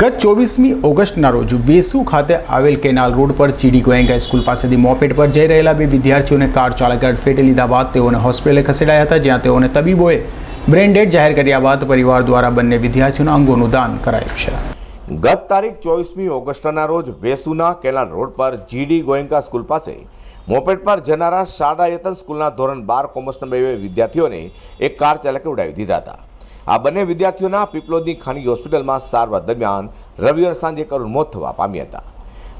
ગત ચોવીસમી ઓગસ્ટના રોજ વેસુ ખાતે આવેલ કેનાલ રોડ પર ચીડી ગોયંગા સ્કૂલ પાસેથી મોપેડ પર જઈ રહેલા બે વિદ્યાર્થીઓને કાર ચાલકે અડફેટે લીધા બાદ તેઓને હોસ્પિટલે ખસેડાયા હતા, જ્યાં તેઓને તબીબોએ બ્રેન ડેડ જાહેર કર્યા બાદ પરિવાર દ્વારા બંને વિદ્યાર્થીઓના અંગોનું દાન કરાયું છે. ગત તારીખ ચોવીસમી ઓગસ્ટના રોજ વેસુના કેનાલ રોડ પર જીડી ગોયંકા સ્કૂલ પાસે મોપેડ પર જનારા શારદા યતન સ્કૂલના ધોરણ બાર કોમર્સના બે વિદ્યાર્થીઓને એક કાર ચાલકે ઉડાવી દીધા હતા. આ બંને વિદ્યાર્થીઓના પીપલોદની ખાનગી હોસ્પિટલમાં સારવાર દરમિયાન રવિવાર સાંજે કરુણ મોત થવા પામ્યા હતા.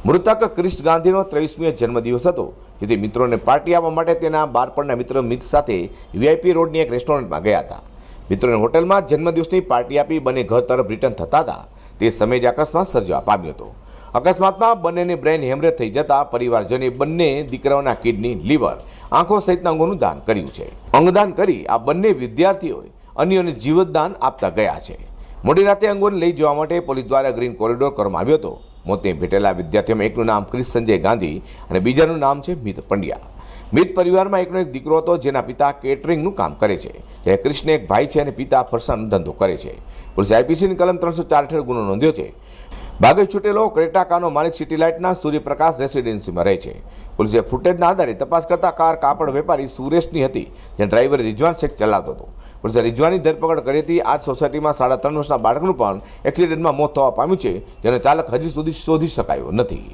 મૃતક ક્રિશ ગાંધીનો ત્રેવીસમીએ જન્મદિવસ હતો. જેથી મિત્રોને પાર્ટી આપવા માટે તેના બાળપણના મિત્ર મિત સાથે વીઆઈપી રોડની એક રેસ્ટોરન્ટમાં ગયા હતા. મિત્રોને હોટલમાં જન્મદિવસની પાર્ટી આપી બંને ઘર તરફ રિટર્ન થતા હતા. તે સમયે જ અકસ્માત સર્જવા પામ્યો હતો. અકસ્માતમાં બંનેને બ્રેઇન હેમરેજ થઈ જતા પરિવારજને બંને દીકરાઓના કિડની, લીવર, આંખો સહિતના અંગોનું દાન કર્યું છે. અંગદાન કરી આ બંને વિદ્યાર્થીઓએ અન્યોને જીવતદાન આપતા ગયા છે. મોડી રાતે અંગોને લઈ જવા માટે પોલીસ દ્વારા ગ્રીન કોરિડોર કરવામાં આવ્યો હતો. મોતે ભેટેલા વિદ્યાર્થીઓમાં એકનું નામ ક્રિશ સંજય ગાંધી અને બીજાનું નામ છે મિત પંડ્યા. મિત પરિવારમાં એકનો એક દીકરો હતો જેના પિતા કેટરિંગનું કામ કરે છે. જ્યારે ક્રિશને એક ભાઈ છે અને પિતા ફરસાણનો ધંધો કરે છે. પોલીસ આઈપીસીની કલમ ત્રણસો ચાર હેઠળ ગુનો નોંધ્યો છે. ભાગે છૂટેલો ક્રેટા કારનો માલિક સિટી લાઇટના સૂર્યપ્રકાશ રેસિડેન્સીમાં રહે છે. પોલીસે ફૂટેજના આધારે તપાસ કરતા કાર કાપડ વેપારી સુરેશની હતી જે ડ્રાઈવર રિજવાન શેખ ચલાવતો હતો. પોલીસે રિજવાની ધરપકડ કરી હતી આ સોસાયટીમાં સાડા ત્રણ વર્ષના બાળકનું પણ એક્સિડન્ટમાં મોત થવા પામ્યું છે, જેનો ચાલક હજી સુધી શોધી શકાયો નથી.